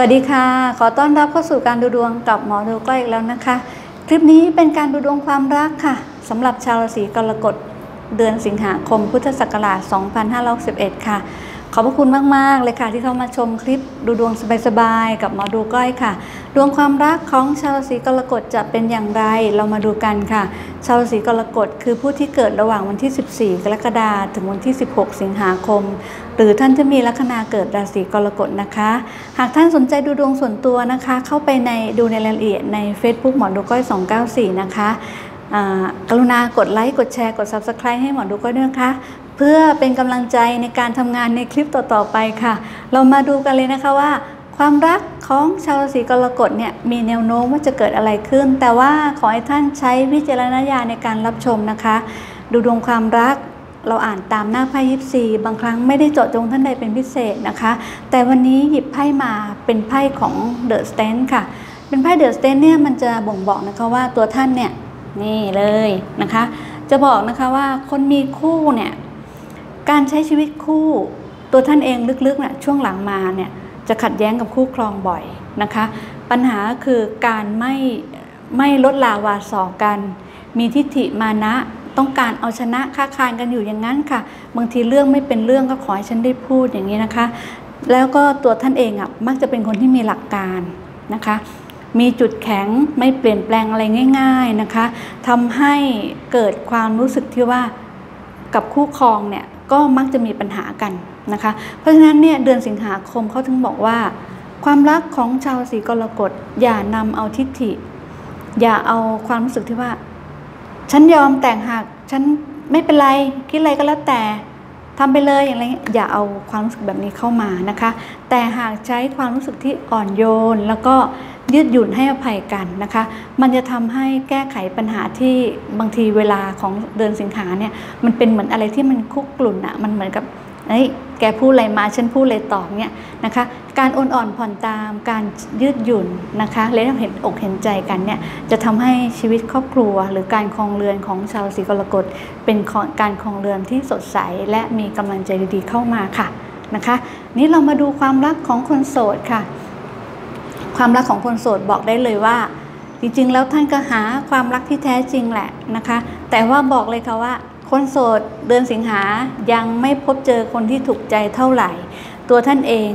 สวัสดีค่ะ ขอต้อนรับเข้าสู่การดูดวงกับหมอดูก้อยอีกแล้วนะคะ คลิปนี้เป็นการดูดวงความรักค่ะสำหรับชาวราศีกรกฎเดือนสิงหาคมพุทธศักราช 2511 ค่ะ ขอบพระคุณมาก ๆ เลยค่ะที่เข้ามาชมคลิปดูดวงสบาย ๆ กับหมอดูก้อยค่ะ ดวงความรักของชาวราศีกรกฎจะเป็นอย่างไร เรามาดูกันค่ะ ชาวราศีกรกฎคือผู้ที่เกิดระหว่างวันที่ 14 กรกฎาคมถึงวันที่ 16 สิงหาคม หรือท่านจะมีลัคนาเกิดราศีกรกฎนะคะ หากท่านสนใจดูดวงส่วนตัวนะคะ เข้าไปในดูในรายละเอียดใน Facebook หมอดูก้อย 294 นะคะกรุณากดไลค์ กดแชร์ กด Subscribe ให้หมอดูก้อยด้วยนะคะเพื่อเป็นกำลังใจในการทำงานในคลิปต่อๆไปค่ะ เรามาดูกันเลยนะคะว่า ความรัก ของชาวราศีกรกฎเนี่ยมีแนวโน้มว่าจะเกิดอะไรขึ้น แต่ว่าขอให้ท่านใช้วิจารณญาณในการรับชมนะคะ ดูดวงความรักเราอ่านตามหน้าไพ่ยิปซีบางครั้งไม่ได้เจาะจงท่านใดเป็นพิเศษนะคะ แต่วันนี้หยิบไพ่มาเป็นไพ่ของเดอะสแตนค่ะ เป็นไพ่เดอะสแตนเนี่ยมันจะบ่งบอกนะคะว่าตัวท่านเนี่ยนี่เลยนะคะ จะบอกนะคะว่าคนมีคู่เนี่ยการใช้ชีวิตคู่ตัวท่านเองลึกๆเนี่ยช่วงหลังมาเนี่ย จะขัดแย้งกับคู่ครองบ่อยนะคะ ปัญหาคือการไม่ไม่ลดลาวาสอกัน มีทิฏฐิมานะต้องการเอาชนะค้าคานกันอยู่อย่างนั้นค่ะ บางทีเรื่องไม่เป็นเรื่องก็ขอให้ฉันได้พูดอย่างนี้นะคะ แล้วก็ตัวท่านเองอะมักจะเป็นคนที่มีหลักการนะคะ มีจุดแข็งไม่เปลี่ยนแปลงอะไรง่าย ๆนะคะทำให้เกิดความรู้สึกที่ว่ากับคู่ครองเนี่ยก็มักจะมีปัญหากัน นะคะ เพราะฉะนั้นเนี่ยเดือนสิงหาคมเขาถึงบอกว่า ความรักของชาวราศีกรกฎอย่านำเอาทิฏฐิ อย่าเอาความรู้สึกที่ว่า ฉันยอมแต่งหากฉันไม่เป็นไรคิดอะไรก็แล้วแต่ทำไปเลยอะไรเงี้ยอย่าเอาความรู้สึกแบบนี้เข้ามานะคะ แต่หากใช้ความรู้สึกที่อ่อนโยน แล้วก็ยืดหยุ่นให้อภัยกันนะคะ มันจะทำให้แก้ไขปัญหาที่บางทีเวลาของเดือนสิงหาเนี่ยมันเป็นเหมือนอะไรที่มันคุกกลุ่นอะมันเหมือนกับ เอ้ยแกพูดอะไรมาฉันพูดอะไรตอบเนี่ยนะคะ การอ่อนอ่อนผ่อนตามการยืดหยุ่นนะคะและเห็นอกเห็นใจกันเนี่ยจะทำให้ชีวิตครอบครัว หรือการครองเรือนของชาวราศีกรกฎเป็นการครองเรือนที่สดใสและมีกำลังใจดีๆเข้ามาค่ะนะคะ นี่เรามาดูความรักของคนโสดค่ะ ความรักของคนโสดบอกได้เลยว่า จริงๆ แล้วท่านก็หาความรักที่แท้จริงแหละนะคะ แต่ว่าบอกเลยค่ะว่า คนโสดเดือนสิงหายังไม่พบเจอคนที่ถูกใจเท่าไหร่ ตัวท่านเอง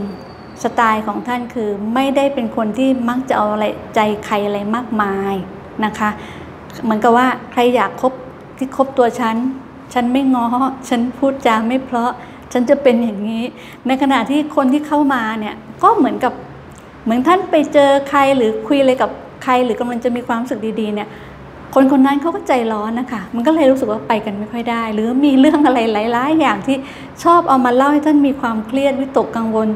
สไตล์ของท่านคือไม่ได้เป็นคนที่มักจะเอาอะไรใจใครอะไรมากมายนะคะ เหมือนกับว่าใครอยากคบที่คบตัวฉัน ฉันไม่ง้อ ฉันพูดจาไม่เพราะ ฉันจะเป็นอย่างนี้ ในขณะที่คนที่เข้ามาเนี่ยก็เหมือนกับเหมือนท่านไปเจอใครหรือคุยอะไรกับใครหรือกำลังจะมีความรู้สึกดีๆเนี่ย คนคนนั้นเขาก็ใจร้อนนะคะ มันก็เลยรู้สึกว่าไปกันไม่ค่อยได้ หรือมีเรื่องอะไรหลาย ๆ อย่างที่ชอบเอามาเล่าให้ท่านมีความเครียดวิตกกังวล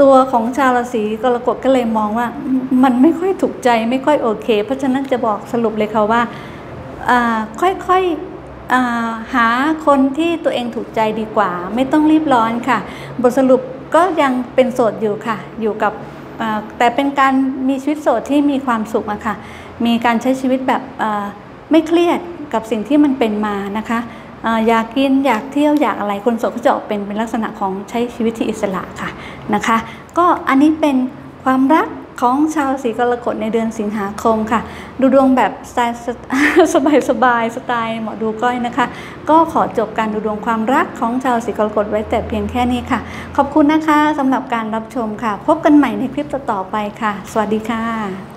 ตัวของชาวราศีกรกฎก็เลยมองว่ามันไม่ค่อยถูกใจไม่ค่อยโอเค เพราะฉะนั้นจะบอกสรุปเลยค่ะว่าค่อยๆหาคนที่ตัวเองถูกใจดีกว่า ไม่ต้องรีบร้อนค่ะ บทสรุปก็ยังเป็นโสดอยู่ค่ะ อยู่กับ แต่เป็นการมีชีวิตโสดที่มีความสุขอะค่ะ มีการใช้ชีวิตแบบไม่เครียดกับสิ่งที่มันเป็นมานะคะอยากกินอยากเที่ยวอยากอะไรคนโสดก็จะออกเป็นเป็นลักษณะของใช้ชีวิตที่อิสระค่ะนะคะ ก็อันนี้เป็นความรัก ของชาวสีกรกฎในเดือนสิงหาคมค่ะ ดูดวงแบบสไตล์สบายสบายสไตล์หมอดูก้อยนะคะ ก็ขอจบการดูดวงความรักของชาวสีกรกฎไว้แต่เพียงแค่นี้ค่ะ ขอบคุณนะคะสำหรับการรับชมค่ะ พบกันใหม่ในคลิปต่อๆไปค่ะ สวัสดีค่ะ